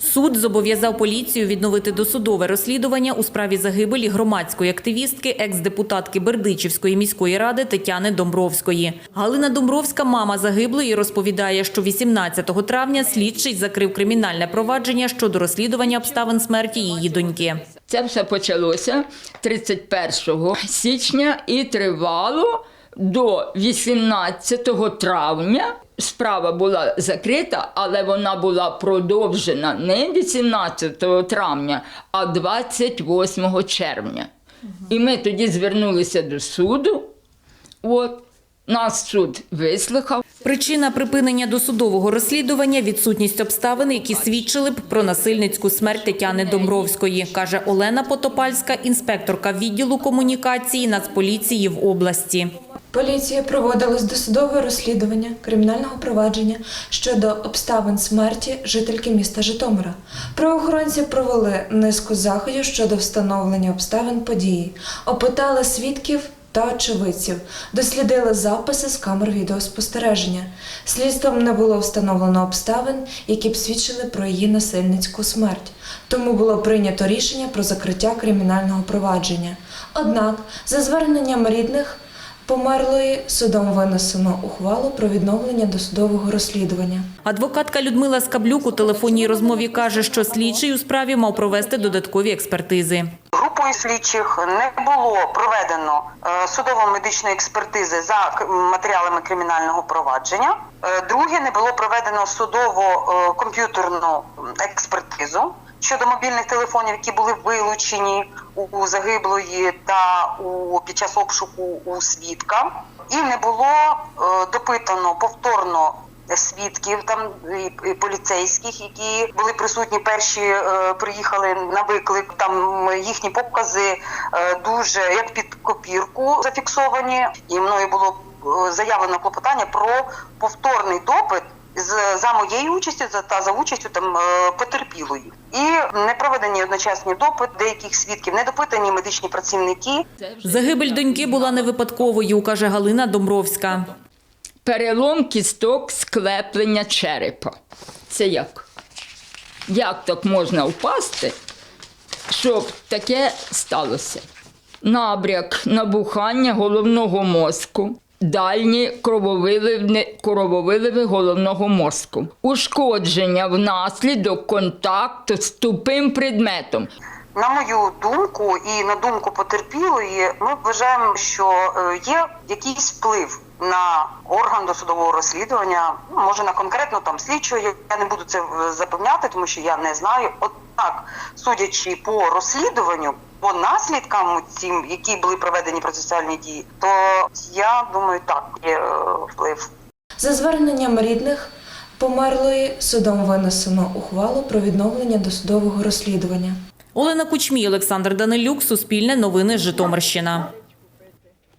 Суд зобов'язав поліцію відновити досудове розслідування у справі загибелі громадської активістки, екс-депутатки Бердичівської міської ради Тетяни Домбровської. Галина Домбровська, мама загиблої, розповідає, що 18 травня слідчий закрив кримінальне провадження щодо розслідування обставин смерті її доньки. Це все почалося 31 січня і тривало до 18 травня. Справа була закрита, але вона була продовжена не 18 травня, а 28 червня. І ми тоді звернулися до суду. От нас суд вислухав. Причина припинення досудового розслідування – відсутність обставин, які свідчили б про насильницьку смерть Тетяни Домбровської, каже Олена Потопальська, інспекторка відділу комунікації Нацполіції в області. Поліція проводила досудове розслідування кримінального провадження щодо обставин смерті жительки міста Житомира. Правоохоронці провели низку заходів щодо встановлення обставин події, опитали свідків та очевидців, дослідили записи з камер відеоспостереження. Слідством не було встановлено обставин, які б свідчили про її насильницьку смерть. Тому було прийнято рішення про закриття кримінального провадження. Однак, за зверненням рідних, Померлої судом винесено ухвалу про відновлення досудового розслідування. Адвокатка Людмила Скаблюк у телефонній розмові каже, що слідчий у справі мав провести додаткові експертизи. Групою слідчих не було проведено е, судово-медичної експертизи за матеріалами кримінального провадження. Е, Друге, не було проведено судово-комп'ютерну експертизу щодо мобільних телефонів, які були вилучені у загиблої та у під час обшуку у свідка, і не було е, допитано повторно свідків там і, поліцейських, які були присутні перші, е, приїхали на виклик. Там їхні покази е, дуже як під копірку зафіксовані, і мною було е, заявлено клопотання про повторний допит. За моєю участю та за участю там е, потерпілої, і не проведені одночасні допит деяких свідків, не допитані медичні працівники. Загибель доньки була не випадковою, каже Галина Домбровська. Перелом кісток склеплення черепа. Це як? Як так можна впасти, щоб таке сталося? Набряк, набухання головного мозку, дальні крововиливи, крововиливи головного мозку, ушкодження внаслідок контакту з тупим предметом. На мою думку і на думку потерпілої, ми вважаємо, що е, є якийсь вплив на орган досудового розслідування, ну, може на конкретно там слідчого. Я не буду це е, запевняти, тому що я не знаю. Однак, судячи по розслідуванню, по наслідкам цим, які були проведені процесуальні дії, то я думаю, так є е, вплив. За зверненням рідних померлої судом винесено ухвалу про відновлення досудового розслідування. Олена Кучмій, Олександр Данилюк, Суспільне новини Житомирщина.